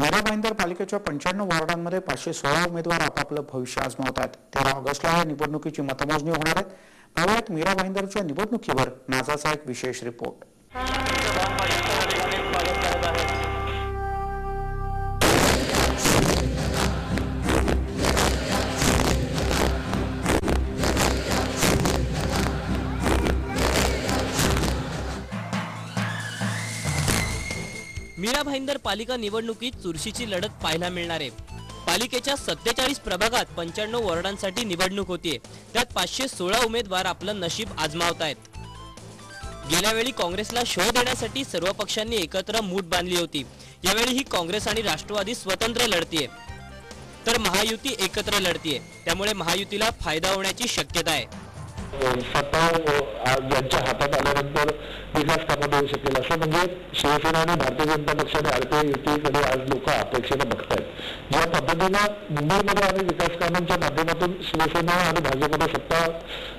मीरा भाईंदर पालिकेच्या पंच्याण्णव वॉर्डांमध्ये पाचशे सोळा उमेदवार आपापलं भविष्य आजमावत आहेत तेरा ऑगस्टला या निवडणुकीची मतमोजणी होणार आहे. पाहुयात मीरा भाईंदरच्या निवडणुकीवर नाजाचा एक विशेष रिपोर्ट. मीरा भाईंदर पालिका निवडणुकीत चुरशीची लढत पाहायला मिळणार आहे. पालिकेच्या सत्तेचाळीस प्रभागात पंच्याण्णव वॉर्डांसाठी निवडणूक होतीये. त्यात पाचशे सोळा उमेदवार आपलं नशीब आजमावतायत. गेल्या वेळी काँग्रेसला शो देण्यासाठी सर्व पक्षांनी एकत्र मूठ बांधली होती. यावेळी ही काँग्रेस आणि राष्ट्रवादी स्वतंत्र लढतीये. तर महायुती एकत्र लढतीये. त्यामुळे महायुतीला फायदा होण्याची शक्यता आहे. सत्ता आज यांच्या हातात आल्यानंतर विकास कामात येऊ शकेल शिवसेना आणि भारतीय जनता पक्षाने आरपीआय युतीकडे आज लोक अपेक्षेनं बघतायत. ज्या पद्धतीनं मुंबईमध्ये आम्ही विकास कामांच्या शिवसेना आणि भाजपने सत्ता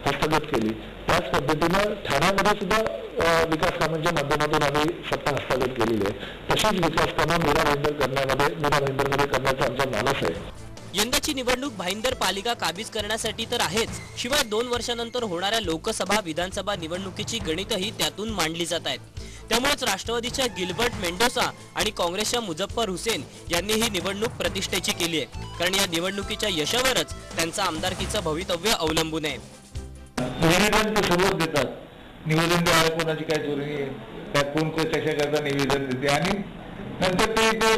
हस्तगत केली. त्याच पद्धतीनं ठाण्यामध्ये सुद्धा अं, विकास कामांच्या माध्यमातून सत्ता हस्तगत केलेली आहे. तशीच विकास कामं मीरा भाईंदर करण्यामध्ये मीरा भाईंदरमध्ये करण्याचा आमचा मानस आहे. यंदाची निवडणूक भाईंदर पालिका काबीज करण्यासाठी तर आहेच. शिवाय दोन वर्षानंतर होणाऱ्या लोकसभा विधानसभा निवडणुकीची गणितही त्यातून मांडली जात आहेत. त्यामुळेच राष्ट्रवादीच्या गिल्बर्ट मेंडोसा आणि काँग्रेसच्या मुझफ्फर हुसेन यांनी ही निवडणूक प्रतिष्ठेची केली आहे. कारण या निवडणुकीच्या यशावरच त्यांचा आमदारकीचं भवितव्य अवलंबून आहे. निवेदन देतात. निवेदन द्यायला कोणाची काय चोरी नाही कोण कशा करता निवेदन देते. आणि नंतर ते ते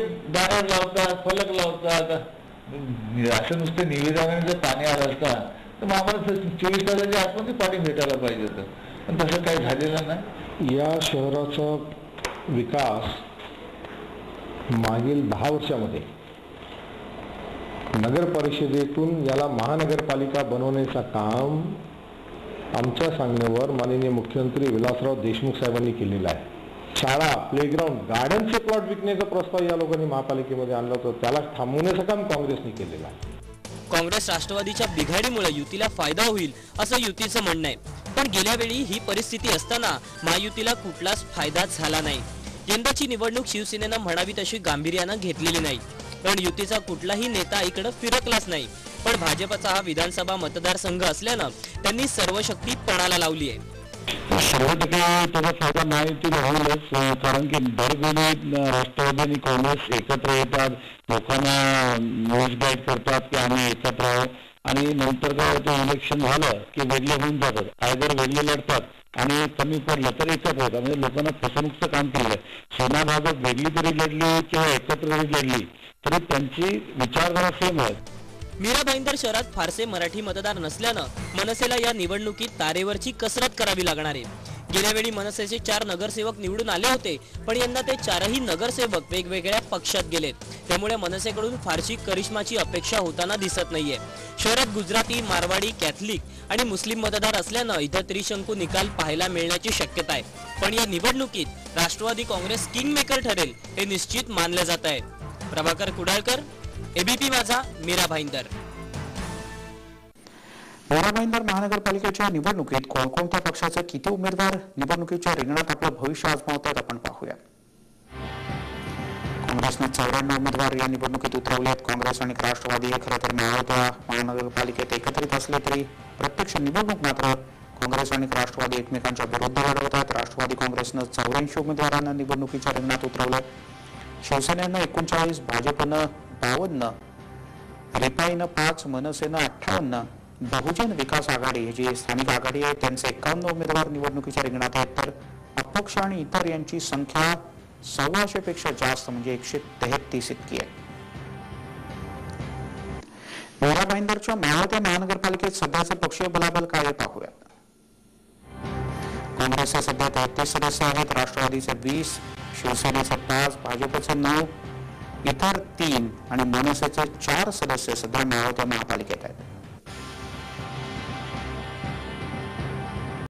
लावतात फलक लावतात. असं नुसतं निवेदनाने जर पाणी आलं असता तर मग आम्हाला चोवीस तासाच्या आतमध्ये पाणी भेटायला पाहिजे होतं. पण तसं काही झालेलं नाही. या शहराचा विकास मागील दहा वर्षामध्ये नगर परिषदेतून याला महानगरपालिका बनवण्याचं काम आमच्या सांगण्यावर माननीय मुख्यमंत्री विलासराव देशमुख साहेबांनी केलेलं आहे. शाळा प्लेग्राऊंड गार्डनचे प्लॉट विकण्याचा प्रस्ताव या लोकांनी महापालिकेमध्ये आणला होता. त्याला थांबवण्याचं काम काँग्रेसने केलेलं आहे. काँग्रेस राष्ट्रवादीच्या बिघाडीमुळे युतीला फायदा होईल असं युतीचं म्हणणं आहे. पण गेल्या वेळी ही परिस्थिती असताना महायुतीला कुठलाच फायदा झाला नाही. यंदाची निवडणूक शिवसेनेनं म्हणावी तशी गांभीर्यानं घेतलेली नाही. कारण युतीचा कुठलाही नेता इकडं फिरकलाच नाही. पण भाजपचा हा विधानसभा मतदारसंघ असल्यानं त्यांनी सर्व शक्ती पणाला लावली आहे. शंभर टक्के त्याचा फायदा महायुतीला होईलच कारण की दरवेळी राष्ट्रवादी आणि काँग्रेस एकत्र येतात लोकांना न्यूज गाईड करतात की आम्ही एकत्र आहोत. आणि नंतर काय ते इलेक्शन झालं की वेगळे होऊन जातात आयदर वेगळे लढतात आणि कमी पडलं तर एकत्र होतात म्हणजे लोकांना फसवणूकचं काम केलं. सेना भाजप वेगळी तरी लढली किंवा एकत्र जरी लढली तरी त्यांची विचारधारा सेम आहे. मीरा भाईंदर शहरात फारसे मराठी मतदार नसल्यानं मनसेला या निवडणुकीत तारेवरची कसरत करावी लागणार आहे. गेल्या वेळी मनसेचे चार नगरसेवक निवडून आले होते पण यंदा ते चारही नगरसेवक वेगवेगळ्या पक्षात गेलेत त्यामुळे मनसेकडून फारशी करिश्माची अपेक्षा होताना दिसत नाहीये. शहरात गुजराती मारवाडी कॅथलिक आणि मुस्लिम मतदार असल्यानं इथं त्रिशंकू निकाल पाहायला मिळण्याची शक्यता आहे. पण या निवडणुकीत राष्ट्रवादी काँग्रेस किंग मेकर ठरेल हे निश्चित मानलं जात आहे. प्रभाकर कुडाळकर एबीपी माझा मीरा भाईंदर. मीरा भाईंदर महानगरपालिकेच्या निवडणुकीत कोणकोणत्या पक्षाचे किती उमेदवार निवडणुकीच्या रिंगणात आपलं भविष्य आजमावतात आपण पाहूया. काँग्रेसने चौऱ्याण्णव उमेदवार या निवडणुकीत उतरवलेत. काँग्रेस आणि राष्ट्रवादी हे खरं तर महायुत्या महानगरपालिकेत एकत्रित असले तरी प्रत्यक्ष निवडणूक मात्र काँग्रेस आणि राष्ट्रवादी एकमेकांच्या विरुद्ध लढवतात राष्ट्रवादी काँग्रेसनं चौऱ्याऐंशी उमेदवारांना निवडणुकीच्या रिंगणात उतरवलं. शिवसेनेनं एकोणचाळीस भाजपनं बावन्न रिपाईनं पाच मनसेनं अठ्ठावन्न. बहुजन विकास आघाडी जी स्थानिक आघाडी आहे त्यांचे एकावन्न उमेदवार निवडणुकीच्या रिंगणात आहेत. तर अपक्ष आणि इतर यांची संख्या सव्वाशे पेक्षा जास्त म्हणजे एकशे तेहतीस इतकी आहे. मोरा भाईंदरच्या मावळत्या महानगरपालिकेत सध्याचे पक्षीय बलाबल काय आहे पाहूयात. काँग्रेसचे सध्या तेहतीस सदस्य आहेत राष्ट्रवादीचे वीस शिवसेनेचे पाच भाजपचे नऊ इतर तीन आणि मनसेचे चार सदस्य सध्या मावळत्या महापालिकेत आहेत.